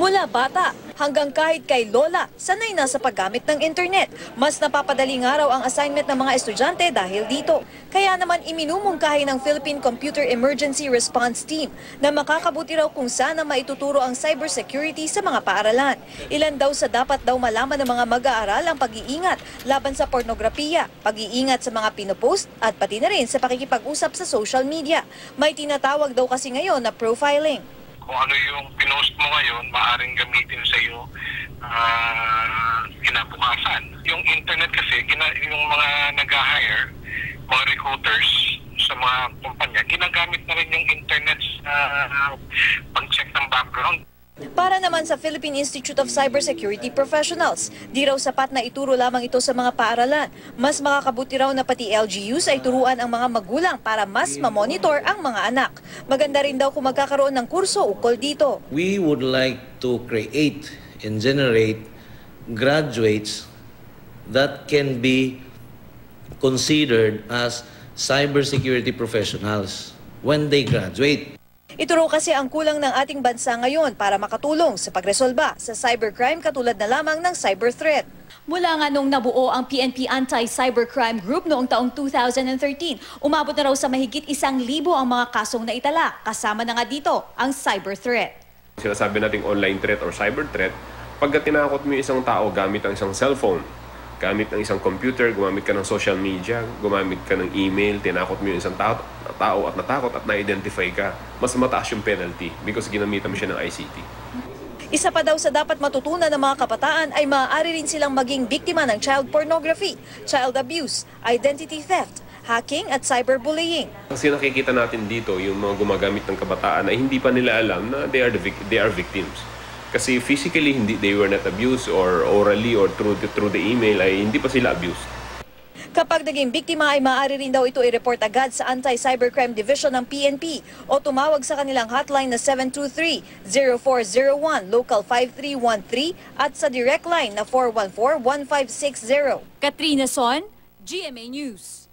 Mula bata hanggang kahit kay lola, sanay na sa paggamit ng internet. Mas napapadali nga raw ang assignment ng mga estudyante dahil dito. Kaya naman iminumungkahi ng Philippine Computer Emergency Response Team na makakabuti raw kung saan na maituturo ang cybersecurity sa mga paaralan. Ilan daw sa dapat daw malaman ng mga mag-aaral ang pag-iingat laban sa pornografiya, pag-iingat sa mga pinopost at pati na rin sa pakikipag-usap sa social media. May tinatawag daw kasi ngayon na profiling. Kung ano yung pinost mo ngayon, maaaring gamitin sa iyo ah, kinabukasan. Yung internet kasi, gina, yung mga nag-hire, mga recruiters sa mga kumpanya, ginagamit na rin yung internet sa background. Para naman sa Philippine Institute of Cybersecurity Professionals, di raw sapat na ituro lamang ito sa mga paaralan. Mas makakabuti raw na pati LGUs ay turuan ang mga magulang para mas mamonitor ang mga anak. Maganda rin daw kung magkakaroon ng kurso ukol dito. we would like to create and generate graduates that can be considered as cybersecurity professionals when they graduate. Ito raw kasi ang kulang ng ating bansa ngayon para makatulong sa pagresolba sa cybercrime katulad na lamang ng cyber threat. Mula nga nung nabuo ang PNP Anti-Cybercrime Group noong taong 2013, umabot na raw sa mahigit isang libo ang mga kasong naitala. Kasama na nga dito ang cyber threat. Sinasabi nating online threat or cyber threat, pagka tinakot mo yung isang tao gamit ang isang cellphone, gamit ng isang computer, gumamit ka ng social media, gumamit ka ng email, tinakot mo yung isang tao, tao at natakot at na-identify ka, mas mataas yung penalty because ginamitan mo siya ng ICT. Isa pa daw sa dapat matutunan ng mga kabataan ay maaari rin silang maging biktima ng child pornography, child abuse, identity theft, hacking at cyberbullying. Kasi nakikita natin dito yung mga gumagamit ng kabataan ay hindi pa nila alam na they are, the vic- they are victims. Kasi physically, hindi, they were not abused or orally or through the, through the email ay hindi pa sila abused. Kapag naging biktima ay maaari rin daw ito i-report agad sa Anti-Cybercrime Division ng PNP o tumawag sa kanilang hotline na 723-0401, local 5313 at sa direct line na 414-1560. Katrina Son, GMA News.